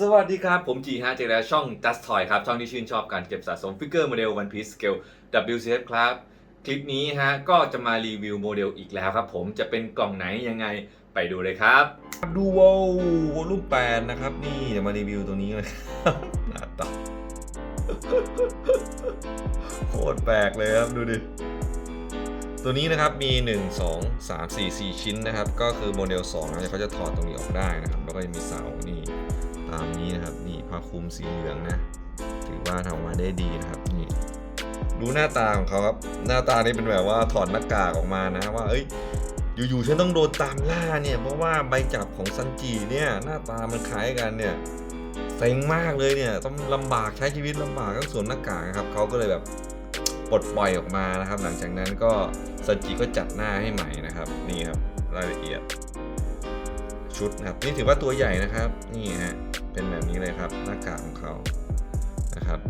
สวัสดีครับ ผมจีฮะเจอแล้วช่อง Just Toy ครับ ช่องที่ชื่นชอบการเก็บสะสมฟิกเกอร์โมเดล One Piece Scale WCF ครับ คลิปนี้ฮะ ก็จะมารีวิวโมเดลอีกแล้วครับผมจะเป็นกล่องไหนยังไงไปดูเลยครับ ดูวอลวอลุ่ม8นะครับ นี่จะมารีวิวตัวนี้เลยหน้าตาโคตรแปลกเลยครับ ดูดิ ตัวนี้นะครับมี 1 2 3 4 4 ชิ้นนะครับ ก็คือโมเดล2นะเขาจะถอดตรงนี้ออกได้นะครับ แล้วก็จะมีเสานี่ ตามนี้นะครับ นี่ผ้าคลุมสีเหลืองนะ ถือว่าทำมาได้ดีนะครับนี่ดูหน้าตาของเขาครับหน้าตานี่เป็นแบบว่าถอดหน้ากากออกมานะว่าเอ้ยอยู่ๆฉันต้องโดนตามล่าเนี่ยเพราะว่าใบจับของซันจิเนี่ยหน้าตามันคล้ายกันเนี่ยเซ็งมากเลยเนี่ยต้องลำบากใช้ชีวิตลำบากต้องสวมหน้ากากครับเขาก็เลยแบบปลดปล่อยออกมานะครับ หลังจากนั้นก็ซันจิก็จัดหน้าให้ใหม่นะครับ นี่ครับรายละเอียด ชุดนะครับนี่ถือว่าตัวใหญ่นะครับนี่ฮะเป็นแบบนี้เลยครับหน้ากากของเขานะครับ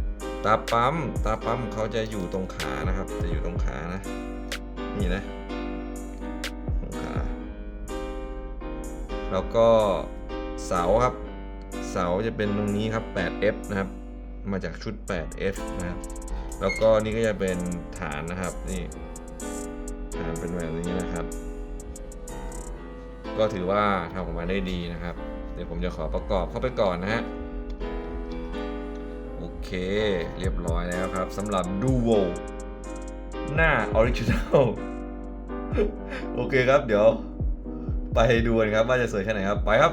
ตาปั๊มตาปั๊มของเขาจะอยู่ตรงขานะครับ จะอยู่ตรงขานะนี่นะตรงขาแล้วก็เสาครับ เสาจะเป็นตรงนี้ครับ 8F นะครับ มาจากชุด 8F นะครับ แล้วก็นี่ก็จะเป็นฐานนะครับนี่ฐานเป็นแบบนี้นะครับ ก็ถือว่าทำออกมาได้ดีนะครับ เดี๋ยวผมจะขอประกอบเข้าไปก่อนนะฮะโอเค เรียบร้อยแล้วครับสำหรับ Duo หน้า Original โอเคครับเดี๋ยว ไปดูกันครับว่าจะสวยแค่ไหนครับ ไปครับ